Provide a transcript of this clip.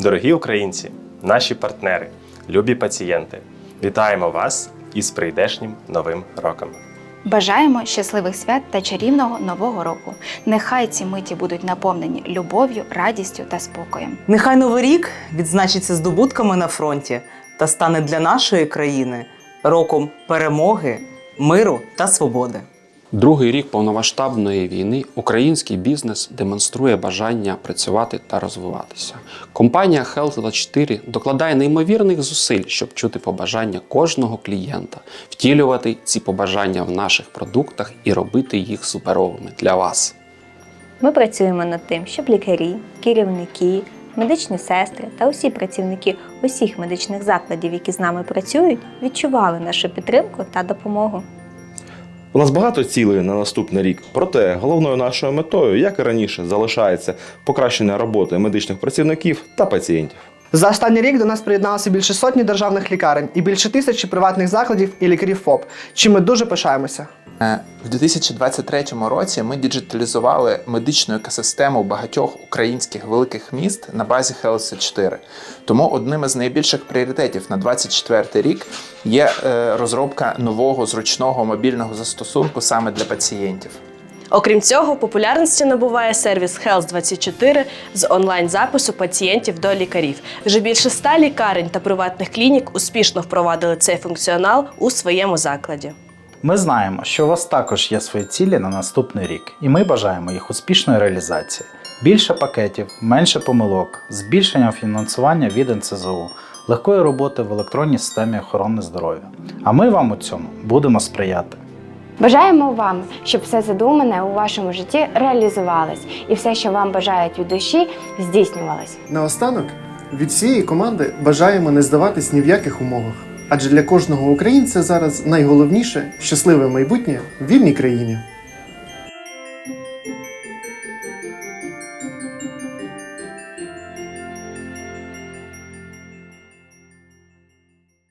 Дорогі українці, наші партнери, любі пацієнти, вітаємо вас із прийдешнім новим роком. Бажаємо щасливих свят та чарівного нового року. Нехай ці миті будуть наповнені любов'ю, радістю та спокоєм. Нехай новий рік відзначиться здобутками на фронті та стане для нашої країни роком перемоги, миру та свободи. Другий рік повномасштабної війни український бізнес демонструє бажання працювати та розвиватися. Компанія Health24 докладає неймовірних зусиль, щоб чути побажання кожного клієнта, втілювати ці побажання в наших продуктах і робити їх суперовими для вас. Ми працюємо над тим, щоб лікарі, керівники, медичні сестри та усі працівники усіх медичних закладів, які з нами працюють, відчували нашу підтримку та допомогу. У нас багато цілей на наступний рік, проте головною нашою метою, як і раніше, залишається покращення роботи медичних працівників та пацієнтів. За останній рік до нас приєдналося більше сотні державних лікарень і більше тисячі приватних закладів і лікарів ФОП, чим ми дуже пишаємося. Е, В 2023 році ми діджиталізували медичну екосистему багатьох українських великих міст на базі Health 4. Тому одним із найбільших пріоритетів на 2024 рік є е, розробка нового зручного мобільного застосунку саме для пацієнтів. Окрім цього, популярності набуває сервіс Health24 з онлайн-запису пацієнтів до лікарів. Вже більше ста лікарень та приватних клінік успішно впровадили цей функціонал у своєму закладі. Ми знаємо, що у вас також є свої цілі на наступний рік, і ми бажаємо їх успішної реалізації. Більше пакетів, менше помилок, збільшення фінансування від НСЗУ, легкої роботи в електронній системі охорони здоров'я. А ми вам у цьому будемо сприяти. Бажаємо вам, щоб все задумане у вашому житті реалізувалось, і все, що вам бажають від душі, здійснювалось. Наостанок від всієї команди бажаємо не здаватись ні в яких умовах. Адже для кожного українця зараз найголовніше щасливе майбутнє в вільній країні.